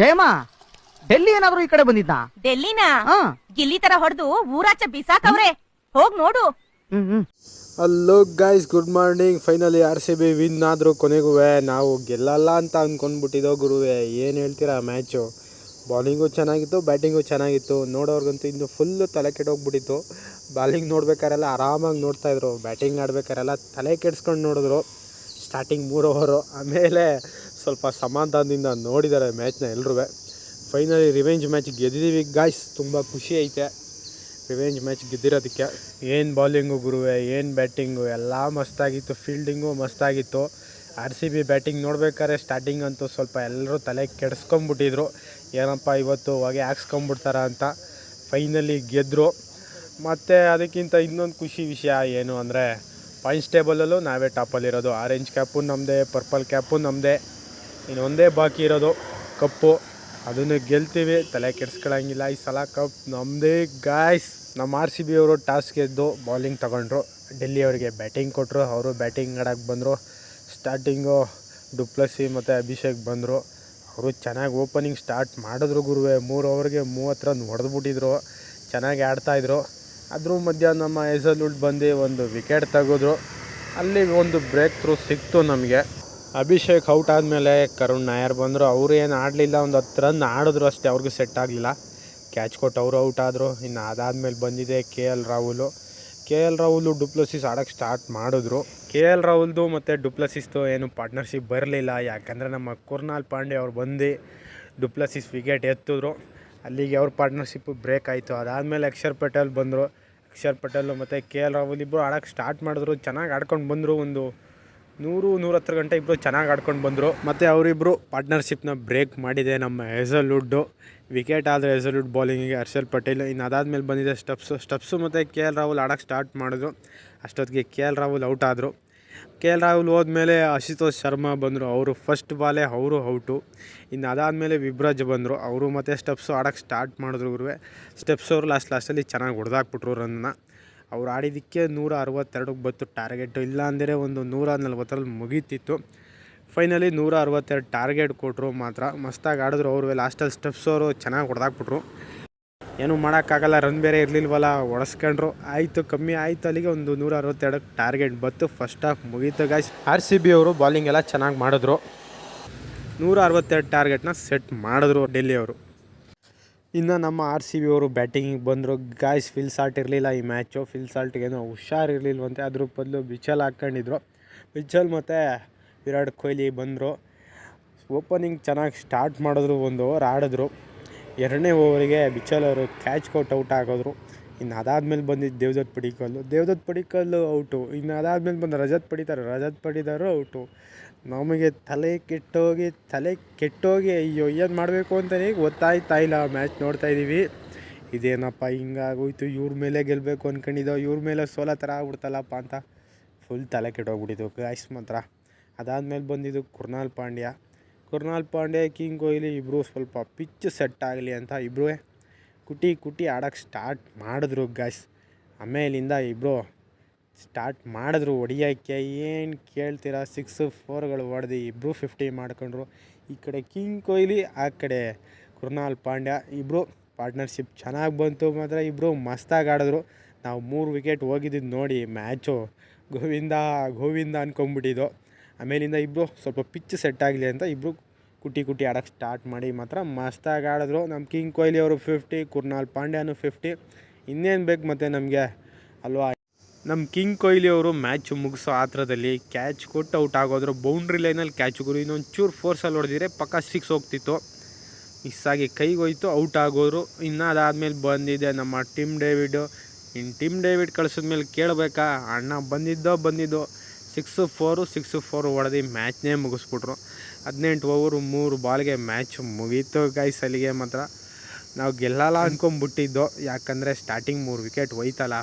ಜಯಮ್ಮ ಡೆಲ್ಲಿ ಏನಾದ್ರು ಈ ಕಡೆ ಬಂದಿದ್ದ ಡೆಲ್ಲಿನ? ಗಿಲ್ಲಿ ತರ ಹೊಡೆದು ಊರಾಚೆ ಬಿಸಾಕವ್ರೆ. ಹೋಗ್ ನೋಡು. Hello guys good morning finally R C B win ಆದ್ರೂ ಕೊನೆಗೂ ನಾವು ಗೆಲ್ಲಲ್ಲ ಅಂತ ಅಂದ್ಕೊಂಡ್ಬಿಟ್ಟಿದ್ದೋ ಗುರುವೆ ಏನು ಹೇಳ್ತೀರಾ ಮ್ಯಾಚು ಬಾಲಿಂಗು ಚೆನ್ನಾಗಿತ್ತು ಬ್ಯಾಟಿಂಗು ಚೆನ್ನಾಗಿತ್ತು. ನೋಡೋರ್ಗಂತೂ ಇನ್ನು ಫುಲ್ಲು ತಲೆ ಕೆಡೋಗ್ಬಿಟ್ಟಿತ್ತು. ಬಾಲಿಂಗ್ ನೋಡ್ಬೇಕಾರೆಲ್ಲ ಆರಾಮಾಗಿ ನೋಡ್ತಾ ಇದ್ರು. ಬ್ಯಾಟಿಂಗ್ ಆಡ್ಬೇಕಾರೆಲ್ಲ ತಲೆ ಕೆಡ್ಸ್ಕೊಂಡು ನೋಡಿದ್ರು. ಸ್ಟಾರ್ಟಿಂಗ್ ಮೂರು ಓವರು ಆಮೇಲೆ ಸ್ವಲ್ಪ ಸಮಾಧಾನದಿಂದ ನೋಡಿದ್ದಾರೆ ಮ್ಯಾಚ್ನ ಎಲ್ಲರೂ ಫೈನಲಿ ರಿವೆಂಜ್ ಮ್ಯಾಚ್ ಗೆದ್ದಿದ್ದೀವಿ ಗಾಯ್ಸ್ ತುಂಬ ಖುಷಿ ಐತೆ ರಿವೆಂಜ್ ಮ್ಯಾಚ್ ಗೆದ್ದಿರೋದಕ್ಕೆ. ಏನು ಬೌಲಿಂಗು ಗುರುವೆ, ಏನು ಬ್ಯಾಟಿಂಗು ಎಲ್ಲ ಮಸ್ತಾಗಿತ್ತು. ಫೀಲ್ಡಿಂಗು ಮಸ್ತಾಗಿತ್ತು. ಆರ್ ಸಿ ಬಿ ಬ್ಯಾಟಿಂಗ್ ನೋಡ್ಬೇಕಾದ್ರೆ ಸ್ಟಾರ್ಟಿಂಗ್ ಅಂತೂ ಸ್ವಲ್ಪ ಎಲ್ಲರೂ ತಲೆ ಕೆಡಿಸ್ಕೊಂಬಿಟ್ಟಿದ್ರು ಏನಪ್ಪ ಇವತ್ತು ಹೊಗೆ ಹಾಕ್ಸ್ಕೊಂಬಿಡ್ತಾರ ಅಂತ ಫೈನಲಿ ಗೆದ್ದರು ಮತ್ತು ಅದಕ್ಕಿಂತ ಇನ್ನೊಂದು ಖುಷಿ ವಿಷಯ ಏನು ಅಂದರೆ ಪಾಯಿಂಟ್ಸ್ ಟೇಬಲಲ್ಲೂ ನಾವೇ ಟಾಪಲ್ಲಿರೋದು ಆರೆಂಜ್ ಕ್ಯಾಪು ನಮ್ಮದೇ ಪರ್ಪಲ್ ಕ್ಯಾಪು ನಮ್ಮದೇ ಇನ್ನು ಒಂದೇ ಬಾಕಿ ಇರೋದು ಕಪ್ಪು. ಅದನ್ನು ಗೆಲ್ತೀವಿ. ತಲೆ ಕೆಡಿಸ್ಕೊಳ್ಳಂಗಿಲ್ಲ ಈ ಸಲ ಕಪ್ ನಮ್ಮದೇ ಗಾಯ್ಸ್ ನಮ್ಮ ಆರ್ ಸಿ ಬಿ ಅವರು ಟಾಸ್ ಗೆದ್ದು ಬೌಲಿಂಗ್ ತಗೊಂಡ್ರು. ಡೆಲ್ಲಿ ಅವರಿಗೆ ಬ್ಯಾಟಿಂಗ್ ಕೊಟ್ಟರು ಅವರು ಬ್ಯಾಟಿಂಗ್ ಆಡೋಕ್ಕೆ ಬಂದರು. ಸ್ಟಾರ್ಟಿಂಗು ಡುಪ್ಲಸಿ ಮತ್ತು ಅಭಿಷೇಕ್ ಬಂದರು. ಅವರು ಚೆನ್ನಾಗಿ ಓಪನಿಂಗ್ ಸ್ಟಾರ್ಟ್ ಮಾಡಿದ್ರು ಗುರುವೆ. ಮೂರು ಓವರ್ಗೆ ಮೂವತ್ತು ರನ್ ಹೊಡೆದ್ಬಿಟ್ಟಿದ್ರು. ಚೆನ್ನಾಗಿ ಆಡ್ತಾಯಿದ್ರು ಅದ್ರ ಮಧ್ಯ ನಮ್ಮ ಎಸಲ್ವುಡ್ ಬಂದು ಒಂದು ವಿಕೆಟ್ ತೆಗೆದ್ರು. ಅಲ್ಲಿ ಒಂದು ಬ್ರೇಕ್ ಥ್ರೂ ಸಿಕ್ತು ನಮಗೆ. ಅಭಿಷೇಕ್ ಔಟ್ ಆದಮೇಲೆ ಕರುಣ್ ನಾಯರ್ ಬಂದರು. ಅವರು ಏನು ಆಡಲಿಲ್ಲ, ಒಂದು ಹತ್ತು ರನ್ ಆಡಿದ್ರು ಅಷ್ಟೇ. ಅವ್ರಿಗೂ ಸೆಟ್ ಆಗಲಿಲ್ಲ. ಕ್ಯಾಚ್ ಕೊಟ್ಟು ಅವರು ಔಟ್ ಆದರು. ಇನ್ನು ಅದಾದಮೇಲೆ ಬಂದಿದೆ K L Rahul. K L Rahul du Plessis ಆಡೋಕ್ಕೆ ಸ್ಟಾರ್ಟ್ ಮಾಡಿದ್ರು. ಕೆ ಎಲ್ ರಾಹುಲ್ದು ಮತ್ತು ಡುಪ್ಲಸಿಸ್ದು ಏನು ಪಾರ್ಟ್ನರ್ಶಿಪ್ ಬರಲಿಲ್ಲ. ಯಾಕಂದರೆ ನಮ್ಮ ಕುರ್ನಾಲ್ ಪಾಂಡೆ ಅವ್ರು ಬಂದು ಡುಪ್ಲಸಿಸ್ ವಿಕೆಟ್ ಎತ್ತಿದ್ರು. ಅಲ್ಲಿಗೆ ಅವ್ರ ಪಾರ್ಟ್ನರ್ಶಿಪ್ಪು ಬ್ರೇಕ್ ಆಯಿತು. ಅದಾದಮೇಲೆ ಅಕ್ಷರ್ ಪಟೇಲ್ ಬಂದರು. ಅಕ್ಷರ್ ಪಟೇಲ್ ಮತ್ತು ಕೆ ಎಲ್ ರಾಹುಲ್ ಇಬ್ಬರು ಆಡೋಕ್ಕೆ ಸ್ಟಾರ್ಟ್ ಮಾಡಿದ್ರು. ಚೆನ್ನಾಗಿ ಆಡ್ಕೊಂಡು ಬಂದರು ಒಂದು ನೂರು ನೂರಹತ್ತರ ಗಂಟೆ ಇಬ್ಬರು ಚೆನ್ನಾಗಿ ಆಡ್ಕೊಂಡು ಬಂದರು. ಮತ್ತು ಅವರಿಬ್ಬರು ಪಾರ್ಟ್ನರ್ಶಿಪ್ನ ಬ್ರೇಕ್ ಮಾಡಿದೆ ನಮ್ಮ ಹೆಸಲ್ವುಡ್ಡು ವಿಕೆಟ್ ಆದರೆ ಹೆಸಲ್ವುಡ್ ಬೌಲಿಂಗಿಗೆ ಹರ್ಷಲ್ ಪಟೇಲ್ ಇನ್ನು ಅದಾದಮೇಲೆ ಬಂದಿದೆ ಸ್ಟೆಪ್ಸು ಸ್ಟೆಪ್ಸು ಮತ್ತು ಕೆ ಎಲ್ ರಾಹುಲ್ ಆಡೋಕ್ಕೆ ಸ್ಟಾರ್ಟ್ ಮಾಡಿದ್ರು. ಅಷ್ಟೊತ್ತಿಗೆ ಕೆ ಎಲ್ ರಾಹುಲ್ ಔಟ್ ಆದರು. ಕೆ ಎಲ್ ರಾಹುಲ್ ಹೋದ್ಮೇಲೆ ಅಶುತೋಷ್ ಶರ್ಮಾ ಬಂದರು. ಅವರು ಫಸ್ಟ್ ಬಾಲೇ ಅವರು ಔಟು ಇನ್ನು ಅದಾದಮೇಲೆ ವಿಬ್ರಾಜ್ ಬಂದರು. ಅವರು ಮತ್ತು ಸ್ಟೆಪ್ಸು ಆಡೋಕ್ಕೆ ಸ್ಟಾರ್ಟ್ ಮಾಡಿದ್ರು ಗುರುವೆ. ಸ್ಟೆಪ್ಸ್ ಅವರು ಲಾಸ್ಟ್ ಲಾಸ್ಟಲ್ಲಿ ಚೆನ್ನಾಗಿ ಹೊಡೆದಾಕ್ಬಿಟ್ರು ರನ್ನ ಅವ್ರು ಆಡಿದ್ದಕ್ಕೆ ನೂರ ಅರವತ್ತೆರಡಕ್ಕೆ ಬತ್ತು ಟಾರ್ಗೆಟ್. ಇಲ್ಲ ಅಂದರೆ ಒಂದು ನೂರ ನಲ್ವತ್ತರಲ್ಲಿ ಮುಗೀತಿತ್ತು. ಫೈನಲಿ ನೂರ ಅರವತ್ತೆರಡು ಟಾರ್ಗೆಟ್ ಕೊಟ್ಟರು ಮಾತ್ರ. ಮಸ್ತಾಗಿ ಆಡಿದ್ರು ಅವರು. ಲಾಸ್ಟಲ್ಲಿ ಸ್ಟೆಪ್ಸ್ ಅವರು ಚೆನ್ನಾಗಿ ಹೊಡೆದಾಕ್ಬಿಟ್ರು. ಏನೂ ಮಾಡೋಕ್ಕಾಗಲ್ಲ ರನ್ ಬೇರೆ ಇರಲಿಲ್ವಲ್ಲ ಹೊಡೆಸ್ಕೊಂಡ್ರು. ಆಯಿತು ಕಮ್ಮಿ ಆಯಿತು ಅಲ್ಲಿಗೆ ಒಂದು ನೂರ ಅರವತ್ತೆರಡಕ್ಕೆ ಟಾರ್ಗೆಟ್ ಬತ್ತು ಫಸ್ಟ್ ಹಾಫ್ ಮುಗೀತು ಗಾಯ್ಸ್ ಆರ್ ಸಿ ಬಿ ಅವರು ಬೌಲಿಂಗ್ ಎಲ್ಲ ಚೆನ್ನಾಗಿ ಮಾಡಿದ್ರು. ನೂರ ಅರವತ್ತೆರಡು ಟಾರ್ಗೆಟ್ನ ಸೆಟ್ ಮಾಡಿದ್ರು ಡೆಲ್ಲಿ ಅವರು. ಇನ್ನು ನಮ್ಮ ಆರ್ ಸಿ ಬಿ ಅವರು ಬ್ಯಾಟಿಂಗಿಗೆ ಬಂದರು. ಗಾಯ್ಸ್ ಫಿಲ್ ಸಾಲ್ಟ್ ಇರಲಿಲ್ಲ ಈ ಮ್ಯಾಚು ಫಿಲ್ ಸಾಲ್ಟ್ಗೇನೋ ಹುಷಾರಿರಲಿಲ್ವಂತೆ. ಅದ್ರ ಬದಲು ಬಿಚಲ್ ಹಾಕ್ಕೊಂಡಿದ್ರು. ಬಿಚ್ಚಲ್ ಮತ್ತು ವಿರಾಟ್ ಕೊಹ್ಲಿ ಬಂದರು. ಓಪನಿಂಗ್ ಚೆನ್ನಾಗಿ ಸ್ಟಾರ್ಟ್ ಮಾಡಿದ್ರು ಒಂದು. ಓವರ್ ಆಡಿದ್ರು. ಎರಡನೇ ಓವರಿಗೆ ಬಿಚ್ಚಲ್ ಅವರು ಕ್ಯಾಚ್ ಕೊಟ್ಟು ಔಟ್ ಆಗೋದ್ರು ಇನ್ನು ಅದಾದ್ಮೇಲೆ ಬಂದಿದ್ದು ದೇವದತ್ ಪಡಿಕಲ್ಲು. ದೇವದತ್ ಪಡಿಕಲ್ಲು ಔಟು. ಇನ್ನು ಅದಾದ್ಮೇಲೆ ಬಂದು ರಜತ್ ಪಡಿತಾರೆ. ರಜತ್ ಪಡಿದಾರು ಔಟು. ನಮಗೆ ತಲೆ ಕೆಟ್ಟೋಗಿ ತಲೆ ಕೆಟ್ಟೋಗಿ ಅಯ್ಯೋ, ಏನು ಮಾಡಬೇಕು ಅಂತಲೇ ಗೊತ್ತಾಯ್ತಾ ಇಲ್ಲ. ಮ್ಯಾಚ್ ನೋಡ್ತಾ ಇದ್ದೀವಿ. ಇದೇನಪ್ಪ, ಹಿಂಗಾಗೋಯ್ತು. ಇವ್ರ ಮೇಲೆ ಗೆಲ್ಲಬೇಕು ಅಂದ್ಕೊಂಡಿದ್ದೋ ಇವ್ರ ಮೇಲೆ ಸೋಲ ಥರ ಆಗ್ಬಿಡ್ತಲ್ಲಪ್ಪ ಅಂತ ಫುಲ್ ತಲೆ ಕೆಟ್ಟೋಗ್ಬಿಟ್ಟಿದ್ದು ಗಾಯ್ಸ್ ಮಾತ್ರ. ಅದಾದಮೇಲೆ ಬಂದಿದ್ದು ಕುರ್ನಾಲ್ ಪಾಂಡ್ಯ. ಕುರ್ನಾಲ್ ಪಾಂಡ್ಯ ಕಿಂಗ್ ಕೊಹ್ಲಿ ಇಬ್ಬರು ಸ್ವಲ್ಪ ಪಿಚ್ ಸೆಟ್ ಆಗಲಿ ಅಂತ ಇಬ್ಬರೂ ಕುಟಿ ಕುಟಿ ಆಡೋಕ್ಕೆ ಸ್ಟಾರ್ಟ್ ಮಾಡಿದ್ರು ಗಾಯ್ಸ್ ಆಮೇಲಿಂದ ಇಬ್ಬರು ಸ್ಟಾರ್ಟ್ ಮಾಡಿದ್ರು. ಹೊಡಿಯೋಕ್ಕೆ ಏನು ಕೇಳ್ತೀರಾ? ಸಿಕ್ಸ್ ಫೋರ್ಗಳು ಹೊಡೆದು ಇಬ್ಬರು ಫಿಫ್ಟಿ ಮಾಡ್ಕೊಂಡ್ರು. ಈ ಕಡೆ ಕಿಂಗ್ ಕೊಹ್ಲಿ, ಆ ಕಡೆ ಕೃಣಾಲ್ ಪಾಂಡ್ಯ. ಇಬ್ಬರು ಪಾರ್ಟ್ನರ್ಶಿಪ್ ಚೆನ್ನಾಗಿ ಬಂತು ಮಾತ್ರ. ಇಬ್ಬರು ಮಸ್ತಾಗಿ ಆಡಿದ್ರು. ನಾವು ಮೂರು ವಿಕೆಟ್ ಹೋಗಿದ್ದಿದ್ದು ನೋಡಿ ಮ್ಯಾಚು ಗೋವಿಂದ ಗೋವಿಂದ ಅನ್ಕೊಂಬಿಟ್ಟಿದ್ದು ಆಮೇಲಿಂದ ಇಬ್ಬರು ಸ್ವಲ್ಪ ಪಿಚ್ ಸೆಟ್ ಆಗಲಿ ಅಂತ ಇಬ್ಬರು ಕುಟಿ ಕುಟಿ ಆಡೋಕ್ಕೆ ಸ್ಟಾರ್ಟ್ ಮಾಡಿ ಮಾತ್ರ ಮಸ್ತಾಗಿ ಆಡಿದ್ರು. ನಮ್ಮ ಕಿಂಗ್ ಕೊಹ್ಲಿ ಅವರು ಫಿಫ್ಟಿ ಕುರ್ನಾಲ್ ಪಾಂಡ್ಯನು ಫಿಫ್ಟಿ ಇನ್ನೇನು ಬೇಕು ಮತ್ತು ನಮಗೆ? ಅಲ್ವಾ? ನಮ್ಮ ಕಿಂಗ್ ಕೊಹ್ಲಿ ಅವರು ಮ್ಯಾಚ್ ಮುಗಿಸೋ ಆತ್ರದಲ್ಲಿ ಕ್ಯಾಚ್ ಕೊಟ್ಟು ಔಟ್ ಆಗೋದ್ರು. ಬೌಂಡ್ರಿ ಲೈನಲ್ಲಿ ಕ್ಯಾಚ್ ಗುರು ಇನ್ನೊಂದು ಚೂರು ಫೋರ್ಸಲ್ಲಿ ಹೊಡೆದಿದ್ರೆ ಪಕ್ಕ ಸಿಕ್ಸ್ ಹೋಗ್ತಿತ್ತು. ಮಿಸ್ ಆಗಿ ಕೈಗೆ ಹೋಯ್ತು ಔಟ್ ಆಗೋರು ಇನ್ನು ಅದಾದಮೇಲೆ ಬಂದಿದೆ ನಮ್ಮ ಟಿಮ್ ಡೇವಿಡು ಇನ್ನು ಟಿಮ್ ಡೇವಿಡ್ ಕಳ್ಸಿದ್ಮೇಲೆ ಕೇಳಬೇಕಾ? ಅಣ್ಣ ಬಂದಿದ್ದೋ ಬಂದಿದ್ದೋ. ಸಿಕ್ಸು ಫೋರು, ಸಿಕ್ಸು ಫೋರ್ ಹೊಡೆದು ಮ್ಯಾಚ್ನೇ ಮುಗಿಸ್ಬಿಟ್ರು. ಹದಿನೆಂಟು ಓವರು, ಮೂರು ಬಾಲ್ಗೆ ಮ್ಯಾಚ್ ಮುಗೀತು ಗೈಸ್ ಅಲ್ಲಿಗೆ ಮಾತ್ರ. ನಾವು ಗೆಲ್ಲಲ್ಲ ಅಂದ್ಕೊಂಬಿಟ್ಟಿದ್ದೋ ಯಾಕಂದರೆ ಸ್ಟಾರ್ಟಿಂಗ್ ಮೂರು ವಿಕೆಟ್ ಹೋಯ್ತಲ್ಲ.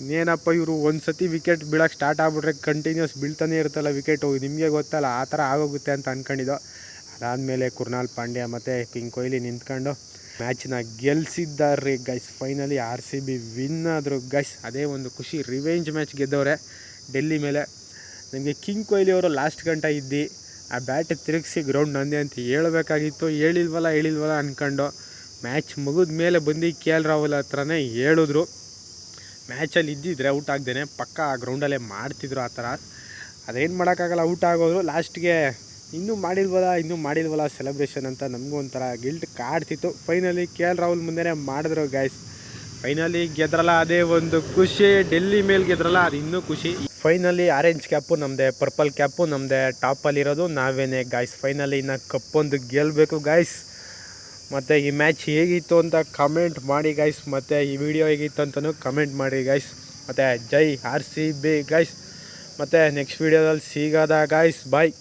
ಇನ್ನೇನಪ್ಪ ಇವರು ಒಂದು ಸತಿ ವಿಕೆಟ್ ಬೀಳೋಕ್ಕೆ ಸ್ಟಾರ್ಟ್ ಆಗ್ಬಿಟ್ರೆ ಕಂಟಿನ್ಯೂಸ್ ಬೀಳ್ತಾನೆ ಇರುತ್ತಲ್ಲ ವಿಕೆಟು ನಿಮಗೆ ಗೊತ್ತಲ್ಲ, ಆ ಥರ ಆಗೋಗುತ್ತೆ ಅಂತ ಅಂದ್ಕೊಂಡಿದ್ದೋ ಅದಾದಮೇಲೆ ಕುರ್ನಾಲ್ ಪಾಂಡ್ಯ ಮತ್ತು ಕಿಂಗ್ ಕೊಹ್ಲಿ ನಿಂತ್ಕೊಂಡು ಮ್ಯಾಚ್ನ ಗೆಲ್ಸಿದ್ದಾರೆ guys finally R C B win ಆದರು ಗೈಸ್ ಅದೇ ಒಂದು ಖುಷಿ ರಿವೆಂಜ್ ಮ್ಯಾಚ್ ಗೆದ್ದವ್ರೆ. ಡೆಲ್ಲಿ ಮೇಲೆ ನನಗೆ ಕಿಂಗ್ ಕೊಹ್ಲಿ ಅವರು ಲಾಸ್ಟ್ ಗಂಟ ಇದ್ದು, ಆ ಬ್ಯಾಟ್ ತಿರುಗಿಸಿ ಗ್ರೌಂಡ್ ನಂದೆ ಅಂತ ಹೇಳಬೇಕಾಗಿತ್ತು. ಹೇಳಿಲ್ವಲ್ಲ ಹೇಳಿಲ್ವಲ್ಲ ಅಂದ್ಕೊಂಡು ಮ್ಯಾಚ್ ಮುಗಿದ ಮೇಲೆ ಬಂದು ಕೆ ಎಲ್ ರಾಹುಲ್ ಹತ್ರನೇ ಹೇಳಿದ್ರು. ಮ್ಯಾಚಲ್ಲಿ ಇದ್ದಿದ್ರೆ ಔಟ್ ಆಗ್ದೇನೆ ಪಕ್ಕ ಆ ಗ್ರೌಂಡಲ್ಲೇ ಮಾಡ್ತಿದ್ರು ಆ ಥರ. ಅದೇನು ಮಾಡೋಕ್ಕಾಗಲ್ಲ, ಔಟ್ ಆಗೋದ್ರು. ಲಾಸ್ಟ್ಗೆ ಇನ್ನೂ ಮಾಡಿಲ್ವಲ್ಲ ಇನ್ನೂ ಮಾಡಿಲ್ವಲ್ಲ ಸೆಲೆಬ್ರೇಷನ್ ಅಂತ ನಮಗೂ ಒಂಥರ ಗಿಲ್ಟ್ ಕಾಡ್ತಿತ್ತು. ಫೈನಲಿ ಕೆ ಎಲ್ ರಾಹುಲ್ ಮುಂದೆನೇ ಮಾಡಿದ್ರು ಗಾಯ್ಸ್ ಫೈನಲಿ ಗೆದ್ರಲ್ಲ ಅದೇ ಒಂದು ಖುಷಿ, ಡೆಲ್ಲಿ ಮೇಲೆ ಗೆದ್ರಲ್ಲ ಅದು ಇನ್ನೂ ಖುಷಿ. ಫೈನಲಿ ಆರೆಂಜ್ ಕ್ಯಾಪು ನಮ್ಮದೇ ಪರ್ಪಲ್ ಕ್ಯಾಪು ನಮ್ಮದೇ ಟಾಪಲ್ಲಿರೋದು ನಾವೇನೇ ಗಾಯ್ಸ್ ಫೈನಲಿ ಇನ್ನು ಕಪ್ಪೊಂದು ಗೆಲ್ಲಬೇಕು ಗಾಯ್ಸ್ ಮತ್ತು ಈ ಮ್ಯಾಚ್ ಹೇಗಿತ್ತು ಅಂತ ಕಮೆಂಟ್ ಮಾಡಿ ಗಾಯ್ಸ್ ಮತ್ತು ಈ ವಿಡಿಯೋ ಹೇಗಿತ್ತು ಅಂತಲೂ ಕಮೆಂಟ್ ಮಾಡಿ ಗಾಯ್ಸ್ ಮತ್ತು ಜೈ ಆರ್ ಸಿ ಬಿ ಗಾಯ್ಸ್ ಮತ್ತು ನೆಕ್ಸ್ಟ್ ವಿಡಿಯೋದಲ್ಲಿ ಸಿಗೋದ ಗಾಯ್ಸ್ ಬಾಯ್